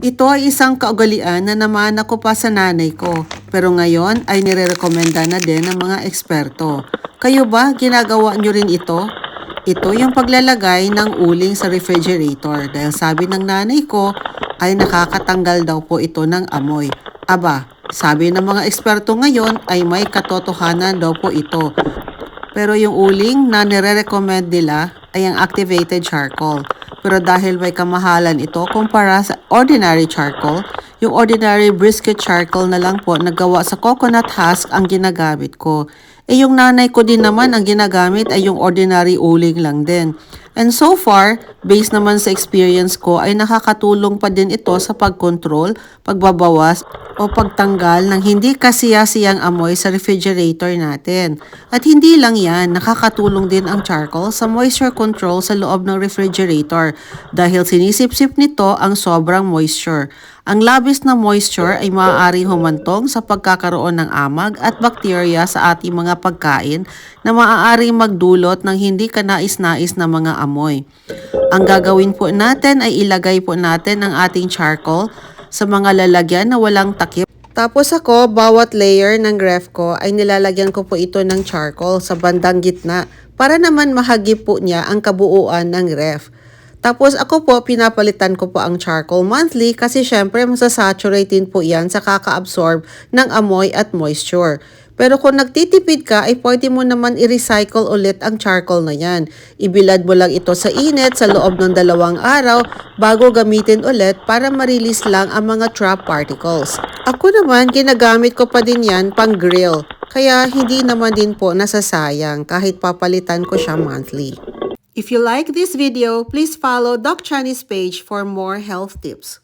Ito ay isang kaugalian na namana ko pa sa nanay ko, pero ngayon ay nirerekomenda na din ng mga eksperto. Kayo ba, ginagawa nyo rin ito? Ito yung paglalagay ng uling sa refrigerator dahil sabi ng nanay ko ay nakakatanggal daw po ito ng amoy. Aba, sabi ng mga eksperto ngayon ay may katotohanan daw po ito. Pero yung uling na nire-recommend nila ay ang activated charcoal. Pero dahil may kamahalan ito kumpara sa ordinary charcoal, yung ordinary brisket charcoal na lang po na gawa sa coconut husk ang ginagamit ko. Eh yung nanay ko din naman ang ginagamit ay yung ordinary uling lang din. And so far, based naman sa experience ko ay nakakatulong pa din ito sa pagkontrol, pagbabawas o pagtanggal ng hindi kasiyasiyang amoy sa refrigerator natin. At hindi lang yan, nakakatulong din ang charcoal sa moisture control sa loob ng refrigerator dahil sinisip-sip nito ang sobrang moisture. Ang labis na moisture ay maaaring humantong sa pagkakaroon ng amag at bakterya sa ating mga pagkain na maaaring magdulot ng hindi kanais-nais na mga amoy. Ang gagawin po natin ay ilagay po natin ang ating charcoal sa mga lalagyan na walang takip. Tapos ako, bawat layer ng ref ko ay nilalagyan ko po ito ng charcoal sa bandang gitna para naman mahagip po niya ang kabuuan ng ref. Tapos ako po, pinapalitan ko po ang charcoal monthly kasi syempre masasaturate din po yan sa kaka-absorb ng amoy at moisture. Pero kung nagtitipid ka, ay pwede mo naman i-recycle ulit ang charcoal na yan. Ibilad mo lang ito sa init sa loob ng dalawang araw bago gamitin ulit para ma-release lang ang mga trap particles. Ako naman, ginagamit ko pa din yan pang grill. Kaya hindi naman din po nasasayang kahit papalitan ko siya monthly. If you like this video, please follow Doc Chinese page for more health tips.